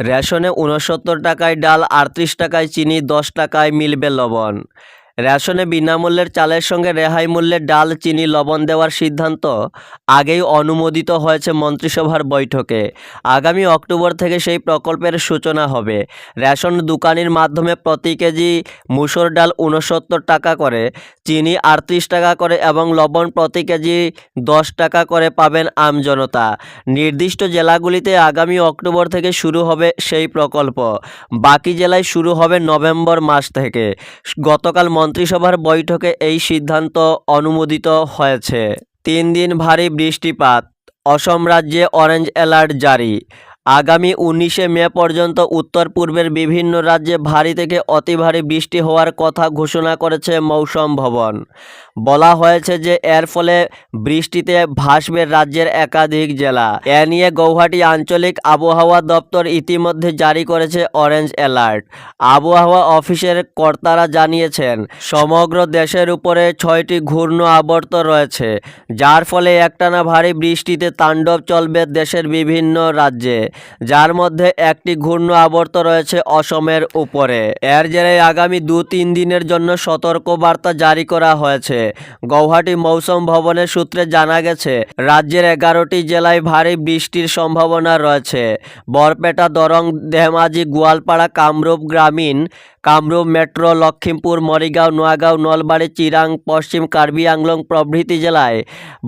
রেশনে উনসত্তর টাকায় ডাল আটত্রিশ টাকায় চিনি দশ টাকায় মিলবে লবণ। রেশনে বিনামূল্যের চালের সঙ্গে রেহাই মূল্যে ডাল, চিনি, লবণ দেওয়ার সিদ্ধান্ত আগেই অনুমোদিত হয়েছে মন্ত্রিসভার বৈঠকে। আগামী অক্টোবর থেকে সেই প্রকল্পের সূচনা হবে। রেশন দোকানির মাধ্যমে প্রতি কেজি মুসুর ডাল উনসত্তর টাকা করে, চিনি আটত্রিশ টাকা করে এবং লবণ প্রতি কেজি দশ টাকা করে পাবেন আমজনতা নির্দিষ্ট জেলাগুলিতে আগামী অক্টোবর থেকে শুরু হবে সেই প্রকল্প। বাকি জেলায় শুরু হবে নভেম্বর মাস থেকে। গতকাল মন্ত্রিসভার বৈঠকে এই সিদ্ধান্ত অনুমোদিত হয়েছে। তিন দিন ভারী বৃষ্টিপাত, অসম রাজ্যে অরেঞ্জ অ্যালার্ট জারি। আগামী উনিশে মে পর্যন্ত উত্তর পূর্বের বিভিন্ন রাজ্যে ভারী থেকে অতি ভারী বৃষ্টি হওয়ার কথা ঘোষণা করেছে মৌসম ভবন। বলা হয়েছে যে এর ফলে বৃষ্টিতে ভাসবে রাজ্যের একাধিক জেলা। এ নিয়ে গৌহাটি আঞ্চলিক আবহাওয়া দপ্তর ইতিমধ্যে জারি করেছে অরেঞ্জ অ্যালার্ট। আবহাওয়া অফিসের কর্তারা জানিয়েছেন, সমগ্র দেশের উপরে ছয়টি ঘূর্ণ আবর্ত রয়েছে, যার ফলে একটানা ভারী বৃষ্টিতে তাণ্ডব চলবে দেশের বিভিন্ন রাজ্যে। যার মধ্যে একটি ঘূর্ণ আবর্ত রয়েছে অসমের উপরে। এর জেরে আগামী দু তিন দিনের জন্য সতর্কবার্তা জারি করা হয়েছে। গৌহাটি মৌসুম ভবনের সূত্রে জানা গেছে, রাজ্যের এগারোটি জেলায় ভারী বৃষ্টির সম্ভাবনা রয়েছে। বরপেটা, দরং, ধেমাজি, গোয়ালপাড়া, কামরূপ গ্রামীণ কামরূপ মেট্রো, লক্ষিমপুর, মরিগাঁও, নোয়াগাঁও, নলবাড়ি, চিরাং, পশ্চিম কার্বি, আংলং প্রভৃতি জেলায়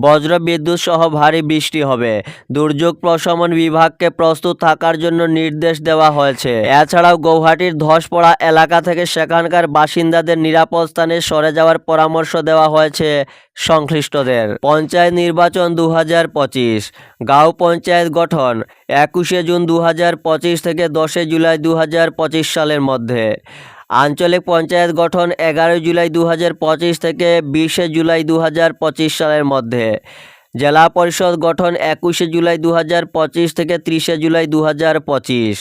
বজ্র বিদ্যুৎ সহ ভারী বৃষ্টি হবে। দুর্যোগ প্রশমন বিভাগকে প্রস্তুত থাকার জন্য নির্দেশ দেওয়া হয়েছে। এছাড়াও গৌহাটির ধসপড়া এলাকা থেকে সেখানকার বাসিন্দাদের নিরাপদ স্থানে সরে যাওয়ার পরামর্শ দেওয়া হয়েছে। সংশ্লিষ্টদের। পঞ্চায়েত নির্বাচন দু হাজার পঁচিশ। গাঁও পঞ্চায়েত গঠন একুশে জুন দু হাজার পঁচিশ থেকে দশই জুলাই দু হাজার পঁচিশ সালের মধ্যে। আঞ্চলিক পঞ্চায়েত গঠন এগারোই জুলাই দু হাজার পঁচিশ থেকে বিশে জুলাই দু হাজার পঁচিশ সালের মধ্যে। জেলা পরিষদ গঠন একুশে জুলাই দু হাজার পঁচিশ থেকে ত্রিশে জুলাই দু হাজার পঁচিশ।